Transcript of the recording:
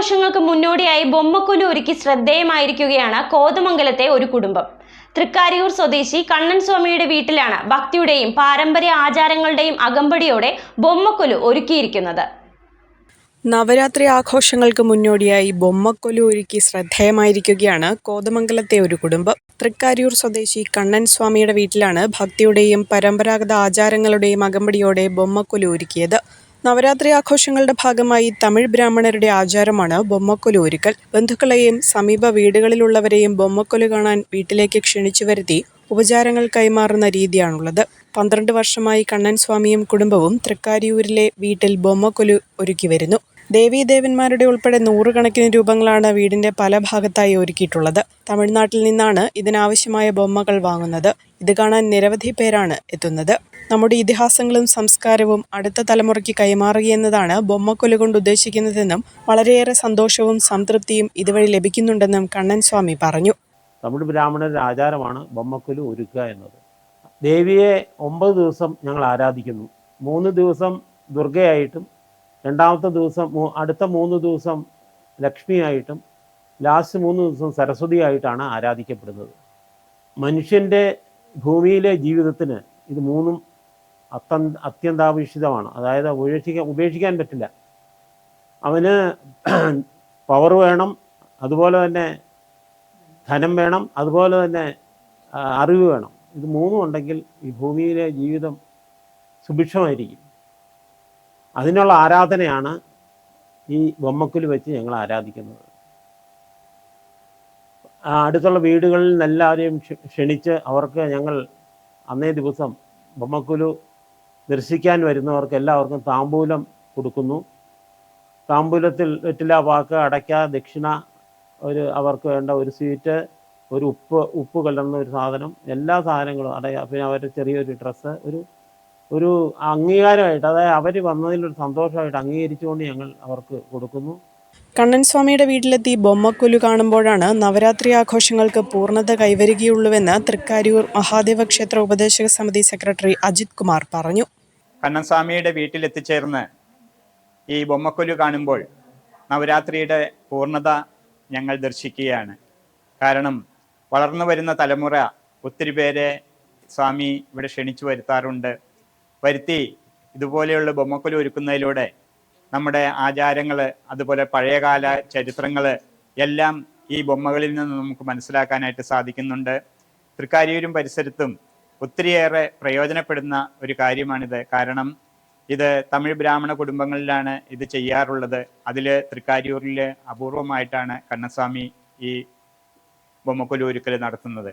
ആഘോഷങ്ങൾക്ക് മുന്നോടിയായി ബൊമ്മക്കുലു ഒരുക്കി ശ്രദ്ധേയമായിരിക്കുകയാണ് കോതമംഗലത്തെ ഒരു കുടുംബം. തൃക്കാരിയൂർ സ്വദേശി കണ്ണൻ സ്വാമിയുടെ വീട്ടിലാണ് ഭക്തിയുടെയും പാരമ്പര്യ ആചാരങ്ങളുടെയും അകമ്പടിയോടെ ബൊമ്മക്കുലു ഒരുക്കിയിരിക്കുന്നത്. നവരാത്രി ആഘോഷങ്ങൾക്ക് മുന്നോടിയായി ബൊമ്മക്കൊലു ഒരുക്കി ശ്രദ്ധേയമായിരിക്കുകയാണ് കോതമംഗലത്തെ ഒരു കുടുംബം. തൃക്കാരിയൂർ സ്വദേശി കണ്ണൻ സ്വാമിയുടെ വീട്ടിലാണ് ഭക്തിയുടെയും പരമ്പരാഗത ആചാരങ്ങളുടെയും അകമ്പടിയോടെ ബൊമ്മക്കൊലു ഒരുക്കിയത്. നവരാത്രി ആഘോഷങ്ങളുടെ ഭാഗമായി തമിഴ് ബ്രാഹ്മണരുടെ ആചാരമാണ് ബൊമ്മക്കൊലു ഒരുക്കൽ ബന്ധുക്കളെയും സമീപ വീടുകളിലുള്ളവരെയും ബൊമ്മക്കൊലു കാണാൻ വീട്ടിലേക്ക് ക്ഷണിച്ചു വരുത്തി ഉപചാരങ്ങൾ കൈമാറുന്ന രീതിയാണുള്ളത്. പന്ത്രണ്ട് വർഷമായി കണ്ണൻ സ്വാമിയും കുടുംബവും തൃക്കാരിയൂരിലെ വീട്ടിൽ ബൊമ്മക്കൊലു ഒരുക്കി വരുന്നു. ദേവീദേവന്മാരുടെ ഉൾപ്പെടെ നൂറുകണക്കിന് രൂപങ്ങളാണ് വീടിന്റെ പല ഭാഗത്തായി ഒരുക്കിയിട്ടുള്ളത്. തമിഴ്നാട്ടിൽ നിന്നാണ് ഇതിനാവശ്യമായ ബൊമ്മകൾ വാങ്ങുന്നത്. ഇത് കാണാൻ നിരവധി പേരാണ് എത്തുന്നത്. നമ്മുടെ ഇതിഹാസങ്ങളും സംസ്കാരവും അടുത്ത തലമുറയ്ക്ക് കൈമാറുകയെന്നതാണ് ബൊമ്മക്കൊല കൊണ്ട് ഉദ്ദേശിക്കുന്നതെന്നും വളരെയേറെ സന്തോഷവും സംതൃപ്തിയും ഇതുവഴി ലഭിക്കുന്നുണ്ടെന്നും കണ്ണൻ സ്വാമി പറഞ്ഞു. തമിഴ് ബ്രാഹ്മണരുടെ ആചാരമാണ് ബൊമ്മക്കൊലു ഒരുക്കുക എന്നത്. ദേവിയെ ഒമ്പത് ദിവസം ഞങ്ങൾ ആരാധിക്കുന്നു. മൂന്ന് ദിവസം ദുർഗയായിട്ടും രണ്ടാമത്തെ ദിവസം അടുത്ത മൂന്ന് ദിവസം ലക്ഷ്മിയായിട്ടും ലാസ്റ്റ് മൂന്ന് ദിവസം സരസ്വതിയായിട്ടാണ് ആരാധിക്കപ്പെടുന്നത്. മനുഷ്യന്റെ ഭൂമിയിലെ ജീവിതത്തിന് ഇത് മൂന്നും അത്യ അത്യന്താപേക്ഷിതമാണ്. അതായത് ഉപേക്ഷിക്കാൻ ഉപേക്ഷിക്കാൻ പറ്റില്ല. അവന് പവർ വേണം അതുപോലെ തന്നെ ധനം വേണം അതുപോലെ തന്നെ അറിവ് വേണം. ഇത് മൂന്നും ഉണ്ടെങ്കിൽ ഈ ഭൂമിയിലെ ജീവിതം സുഭിക്ഷമായിരിക്കും. അതിനുള്ള ആരാധനയാണ് ഈ ബൊമ്മക്കുൽ വെച്ച് ഞങ്ങൾ ആരാധിക്കുന്നത്. അടുത്തുള്ള വീടുകളിൽ നിന്നെല്ലാവരെയും ക്ഷ- ക്ഷണിച്ച് അവർക്ക് ഞങ്ങൾ അന്നേ ദിവസം ബൊമ്മക്കുലു ദർശിക്കാൻ വരുന്നവർക്ക് എല്ലാവർക്കും താമ്പൂലം കൊടുക്കുന്നു. താമ്പൂലത്തിൽ വെറ്റില വാക്ക് അടയ്ക്ക ദക്ഷിണ ഒരു അവർക്ക് വേണ്ട ഒരു സ്വീറ്റ് ഒരു ഉപ്പ് ഉപ്പ് കലർന്ന ഒരു സാധനം എല്ലാ സാധനങ്ങളും അടയ പിന്നെ അവരുടെ ചെറിയൊരു ഡ്രസ്സ് ഒരു ഒരു അംഗീകാരമായിട്ട് അതായത് അവർ വന്നതിലൊരു സന്തോഷമായിട്ട് അംഗീകരിച്ചുകൊണ്ട് ഞങ്ങൾ അവർക്ക് കൊടുക്കുന്നു. കണ്ണൻ സ്വാമിയുടെ വീട്ടിലെത്തി ബൊമ്മക്കൊലു കാണുമ്പോഴാണ് നവരാത്രി ആഘോഷങ്ങൾക്ക് പൂർണത കൈവരികയുള്ളൂവെന്ന് തൃക്കാരൂർ മഹാദേവ ക്ഷേത്ര ഉപദേശക സമിതി സെക്രട്ടറി അജിത് കുമാർ പറഞ്ഞു. കണ്ണൻ കണ്ണൻസ്വാമിയുടെ വീട്ടിലെത്തിച്ചേർന്ന് ഈ ബൊമ്മക്കൊലു കാണുമ്പോൾ നവരാത്രിയുടെ പൂർണത ഞങ്ങൾ ദർശിക്കുകയാണ്. കാരണം വളർന്നു വരുന്ന തലമുറ ഒത്തിരി പേരെ സ്വാമി ഇവിടെ ക്ഷണിച്ചു വരുത്താറുണ്ട്. വരുത്തി ഇതുപോലെയുള്ള ബൊമ്മക്കൊലി ഒരുക്കുന്നതിലൂടെ നമ്മുടെ ആചാരങ്ങൾ അതുപോലെ പഴയകാല ചരിത്രങ്ങൾ എല്ലാം ഈ ബൊമ്മകളിൽ നിന്ന് നമുക്ക് മനസ്സിലാക്കാനായിട്ട് സാധിക്കുന്നുണ്ട്. തൃക്കാരിയൂരും പരിസരത്തും ഒത്തിരിയേറെ പ്രയോജനപ്പെടുന്ന ഒരു കാര്യമാണിത്. കാരണം ഇത് തമിഴ് ബ്രാഹ്മണ കുടുംബങ്ങളിലാണ് ഇത് ചെയ്യാറുള്ളത്. അതിൽ തൃക്കാരിയൂരിൽ അപൂർവമായിട്ടാണ് കണ്ണസ്വാമി ഈ ബൊമ്മക്കൊലി ഒരുക്കൽ നടത്തുന്നത്.